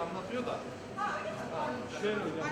anlatıyor da. Ha, Şöyle hocam.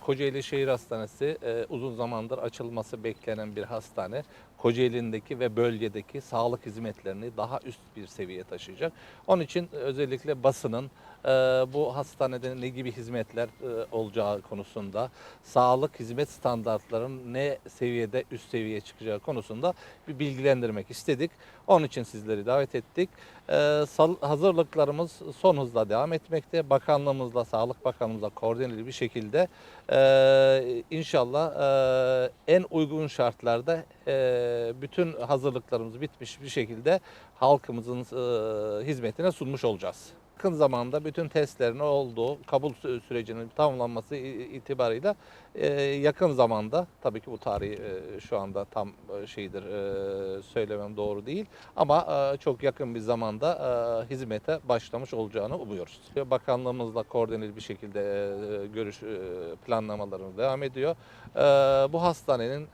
Kocaeli Şehir Hastanesi e, uzun zamandır açılması beklenen bir hastane. Kocaeli'ndeki ve bölgedeki sağlık hizmetlerini daha üst bir seviyeye taşıyacak. Onun için özellikle basının e, bu hastanede ne gibi hizmetler e, olacağı konusunda, sağlık hizmet standartlarının ne seviyede üst seviyeye çıkacağı konusunda bir bilgilendirmek istedik. Onun için sizleri davet ettik. E, hazırlıklarımız son hızla devam etmekte. Bakanlığımızla, Sağlık Bakanlığımızla koordineli bir şekilde e, inşallah e, en uygun şartlarda e, bütün hazırlıklarımız bitmiş bir şekilde halkımızın e, hizmetine sunmuş olacağız. Yakın zamanda bütün testlerin olduğu kabul sü- sürecinin tamamlanması itibarıyla e, yakın zamanda tabii ki bu tarihi e, şu anda tam e, şeydir söylemem doğru değil ama çok yakın bir zamanda hizmete başlamış olacağını umuyoruz. Bakanlığımızla koordineli bir şekilde görüş planlamalarımız devam ediyor. Bu hastanenin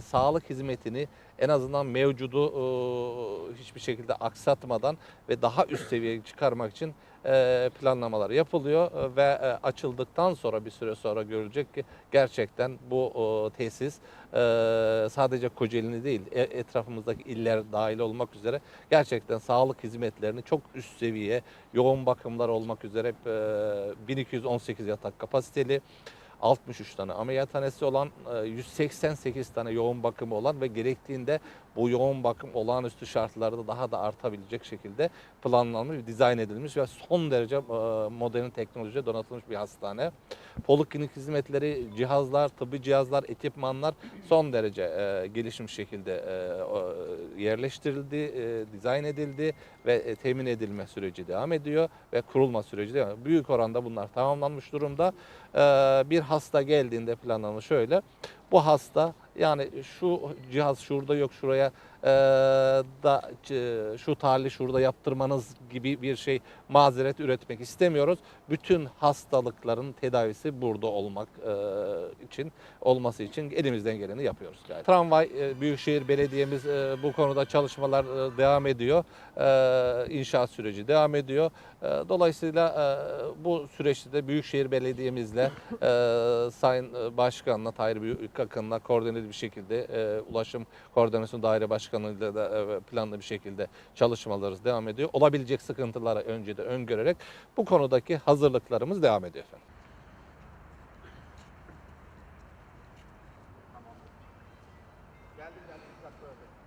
sağlık hizmetini en azından mevcudu e, hiçbir şekilde aksatmadan ve daha üst seviyeye çıkarmak için e, planlamalar yapılıyor. E, ve açıldıktan sonra bir süre sonra görülecek ki gerçekten bu tesis sadece Kocaeli'ni değil etrafımızdaki iller dahil olmak üzere gerçekten sağlık hizmetlerini çok üst seviye yoğun bakımlar olmak üzere e, 1218 yatak kapasiteli 63 tane ameliyathanesi olan, e, 188 tane yoğun bakımı olan ve gerektiğinde bu yoğun bakım olağanüstü şartlarda daha da artabilecek şekilde planlanmış, dizayn edilmiş ve son derece e, modern teknolojiye donatılmış bir hastane. Poliklinik hizmetleri, cihazlar, tıbbi cihazlar, ekipmanlar son derece e, gelişmiş şekilde e, yerleştirildi, e, dizayn edildi ve e, temin edilme süreci devam ediyor ve kurulma süreci devam ediyor. Büyük oranda bunlar tamamlanmış durumda. E, bir hasta geldiğinde planlanmış şöyle. Bu hasta yani şu cihaz şurada yok şuraya e, da e, şu tarih şurada yaptırmanız gibi bir şey mazeret üretmek istemiyoruz. Bütün hastalıkların tedavisi burada olmak e, için olması için elimizden geleni yapıyoruz. Yani. Tramvay e, Büyükşehir Belediye'miz e, bu konuda çalışmalar e, devam ediyor. E, inşaat süreci devam ediyor. E, dolayısıyla e, bu süreçte de Büyükşehir Belediye'mizle e, Sayın Başkan'la Tahir Büyükakın'la koordineli bir şekilde e, Ulaşım Koordinasyon Daire Başkanı'yla da e, planlı bir şekilde çalışmalarımız devam ediyor. Olabilecek sıkıntıları önce de öngörerek bu konudaki hazırlıklarımız devam ediyor efendim.